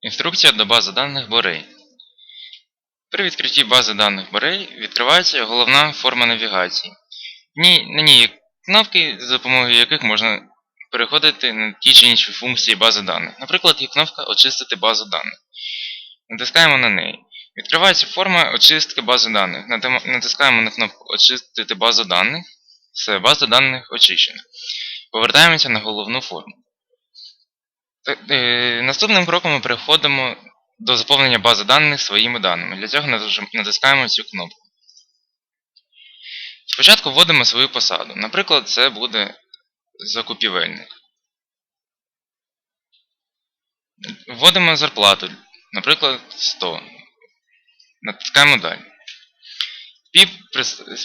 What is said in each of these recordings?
Інструкція до бази даних Борей. При відкритті бази даних Борей відкривається головна форма навігації. На ній є кнопки, за допомогою яких можна переходити на ті чи інші функції бази даних. Наприклад, є кнопка Очистити базу даних. Натискаємо на неї. Відкривається форма очистки бази даних. Натискаємо на кнопку Очистити базу даних. Все, база даних очищена. Повертаємося на головну форму. Та- е, Наступним кроком ми переходимо до заповнення бази даних своїми даними. Для цього натискаємо цю кнопку. Спочатку вводимо свою посаду. Наприклад, це буде закупівельник. Вводимо зарплату, наприклад, 100. Натискаємо далі.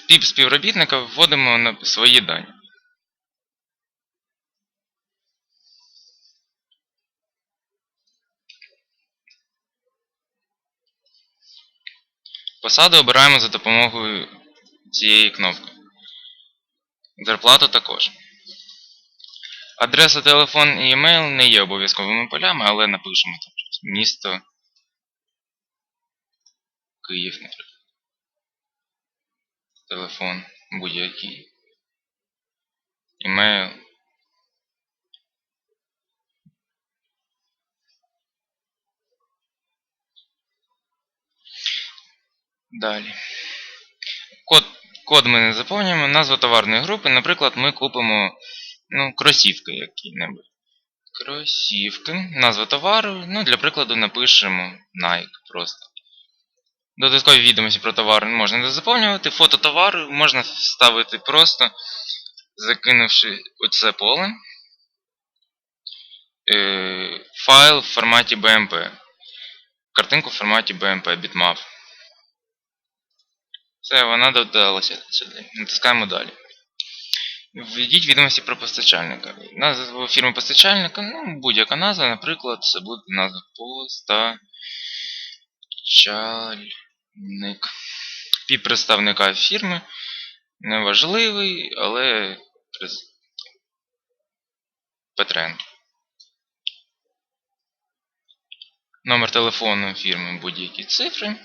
Піп співробітника вводимо на свої дані. Посаду обираємо за допомогою цієї кнопки. Зарплату також. Адреса, телефон і емейл не є обов'язковими полями, але напишемо там щось. Місто Київ, наприклад. Телефон будь-який. Емейл. Далі. Код, код ми не заповнюємо. Назва товарної групи. Наприклад, ми купимо ну, кросівки які-небудь. Кросівки. Назва товару. Ну, для прикладу, напишемо Nike просто. Додаткові відомості про товар можна не заповнювати. Фото товару можна вставити просто, закинувши оце поле. Е, файл в форматі BMP. Картинку в форматі BMP, bitmap. Все, вона додалася сюди. Натискаємо далі. Введіть відомості про постачальника. Назва фірми постачальника, ну, будь-яка назва, наприклад, це буде назва постачальник. Піп представника фірми. Неважливий, але Петренко. Номер телефону фірми будь-які цифри.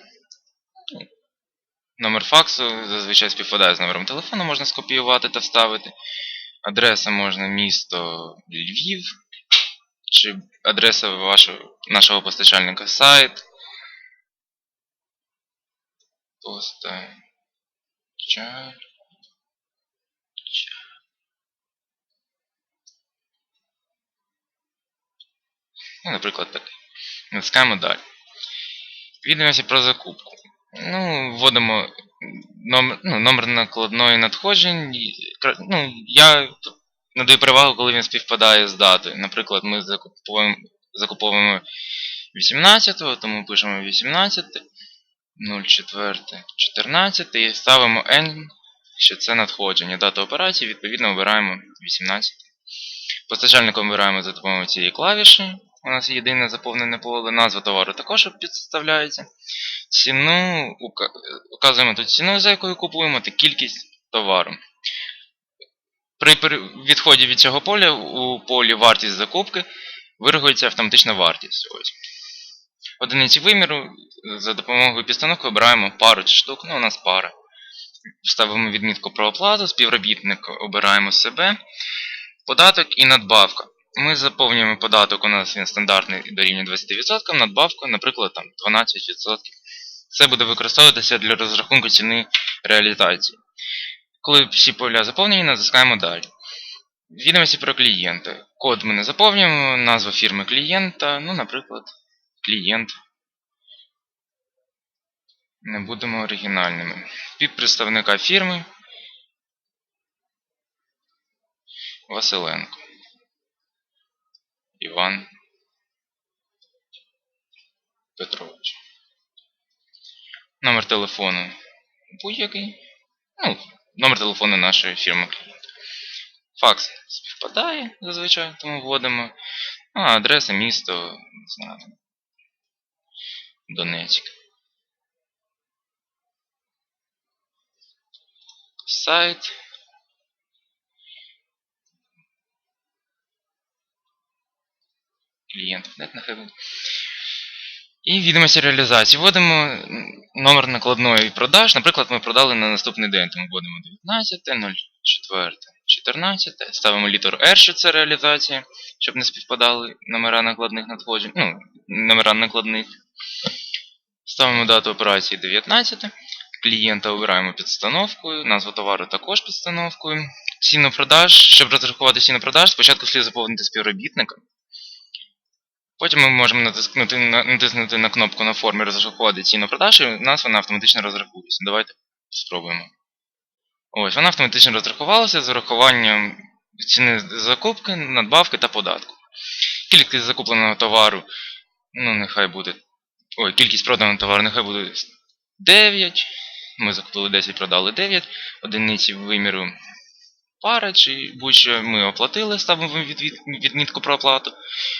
Номер факсу зазвичай співпадає з номером телефону, можна скопіювати та вставити. Адреса можна місто Львів. Чи адреса вашого, нашого постачальника сайт. Постачаль. Ну, наприклад, так. Натискаємо далі. Відомості про закупку. Ну, вводимо номер, ну, номер накладної надходжень. Ну, я надаю перевагу, коли він співпадає з датою. Наприклад, ми закуповуємо, закуповуємо 18-го, тому пишемо 18, 04, 14 і ставимо N, що це надходження. Дата операції, відповідно, обираємо 18. Постачальником обираємо за допомогою цієї клавіші. У нас єдине заповнене поле. Назва товару також підставляється. Ціну указуємо тут ціну, за якою купуємо, та кількість товару. При відході від цього поля у полі вартість закупки вирахується автоматична вартість. Ось. Одиниці виміру за допомогою підстановки обираємо пару штук. Ну, у нас пара. Ставимо відмітку про оплату, співробітник обираємо себе. Податок і надбавка. Ми заповнюємо податок, у нас він стандартний дорівнює 20%, надбавку, наприклад, там 12%. Це буде використовуватися для розрахунку ціни реалізації. Коли всі поля заповнені, натискаємо далі. Відомості про клієнта. Код ми не заповнюємо, назва фірми клієнта, ну, наприклад, клієнт. Не будемо оригінальними. Під представника фірми Василенко. Іван Петрович. Номер телефону будь-який. Ну, номер телефону нашої фірми клієнта. Факс співпадає зазвичай, тому вводимо. А, адреса, місто, знаю. Донецьк. Сайт. Клієнт. Нехай буде. І відомості реалізації. Вводимо номер накладної продаж. Наприклад, ми продали на наступний день. Тому вводимо 19, 04, 14. Ставимо літеру R, що це реалізація, щоб не співпадали номера накладних надходжень. Ну, номера накладних. Ставимо дату операції 19. Клієнта обираємо підстановкою, назву товару також підстановкою. Ціну продаж. Щоб розрахувати ціну продаж, спочатку слід заповнити співробітника. Потім ми можемо натиснути на, натиснути на кнопку на формі розрахувати ціну продаж, і у нас вона автоматично розрахується. Давайте спробуємо. Ось, вона автоматично розрахувалася з урахуванням ціни закупки, надбавки та податку. Кількість закупленого товару, ну, нехай буде. Ой, кількість проданого товару нехай буде 9. Ми закупили 10, продали 9. Одиниці виміру пара чи будь-що ми оплатили, ставимо від, від, відмітку про оплату.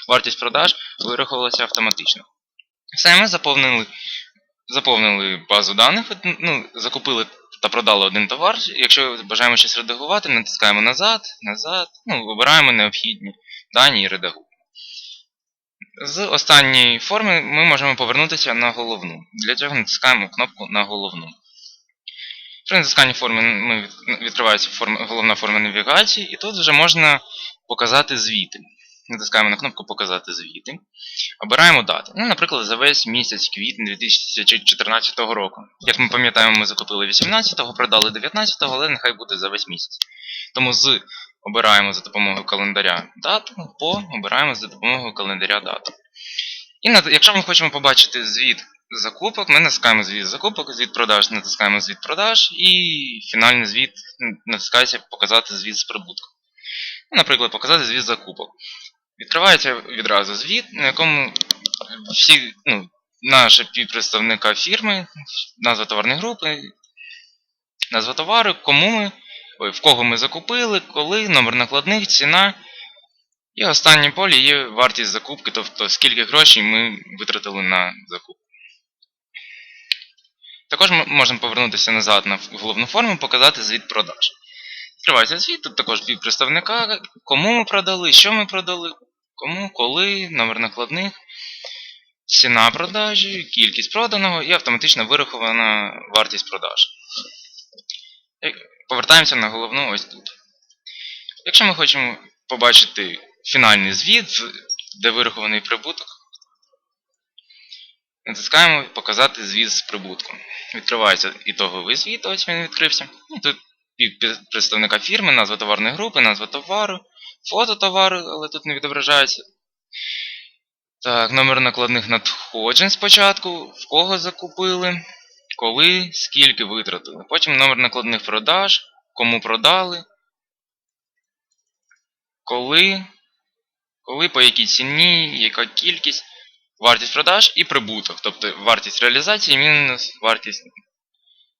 Вартість продаж вираховувалася автоматично. Ми заповнили, заповнили базу даних, ну, закупили та продали один товар. Якщо бажаємо щось редагувати, натискаємо назад, назад, ну, вибираємо необхідні дані і редагуємо. З останньої форми ми можемо повернутися на головну. Для цього натискаємо кнопку на головну. При натисканні форми ми відкривається форма, головна форма навігації, і тут вже можна показати звіти. Натискаємо на кнопку Показати звіти. Обираємо дати. Ну, наприклад, за весь місяць квітня 2014 року. Як ми пам'ятаємо, ми закупили 18-го, продали 19-го, але нехай буде за весь місяць. Тому з обираємо за допомогою календаря дату, по обираємо за допомогою календаря дату. І якщо ми хочемо побачити звіт закупок, ми натискаємо звіт закупок, звіт продаж, натискаємо звіт продаж, і фінальний звіт натискається показати звіт з прибутку. Ну, Наприклад, показати звіт закупок. Відкривається відразу звіт, на якому всі ну, наші півпредставника фірми, назва товарної групи, назва товару, кому ми, ой, в кого ми закупили, коли, номер накладних, ціна. І останнє полі є вартість закупки, тобто скільки грошей ми витратили на закупку. Також ми можемо повернутися назад на головну форму, показати звіт продаж. Відкривається звіт, тут також дві представника, кому ми продали, що ми продали, кому, коли, номер накладних, ціна продажі, кількість проданого і автоматично вирахована вартість продаж. Повертаємося на головну ось тут. Якщо ми хочемо побачити фінальний звіт, де вирахований прибуток, натискаємо Показати звіт з прибутком. Відкривається ітоговий звіт, ось він відкрився. І тут представника фірми, назва товарної групи, назва товару, фото товару, але тут не відображається. Так, номер накладних надходжень спочатку, в кого закупили, коли, скільки витратили. Потім номер накладних продаж, кому продали, коли, коли, по якій ціні, яка кількість, вартість продаж і прибуток. Тобто вартість реалізації мінус вартість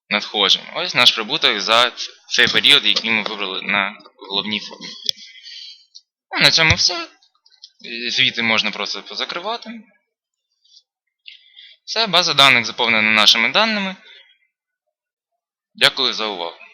надходжень. Ось наш прибуток за цей період, який ми вибрали на головній формі. Ну, на цьому все. Звіти можна просто позакривати. Все, база даних заповнена нашими даними. Дякую за увагу.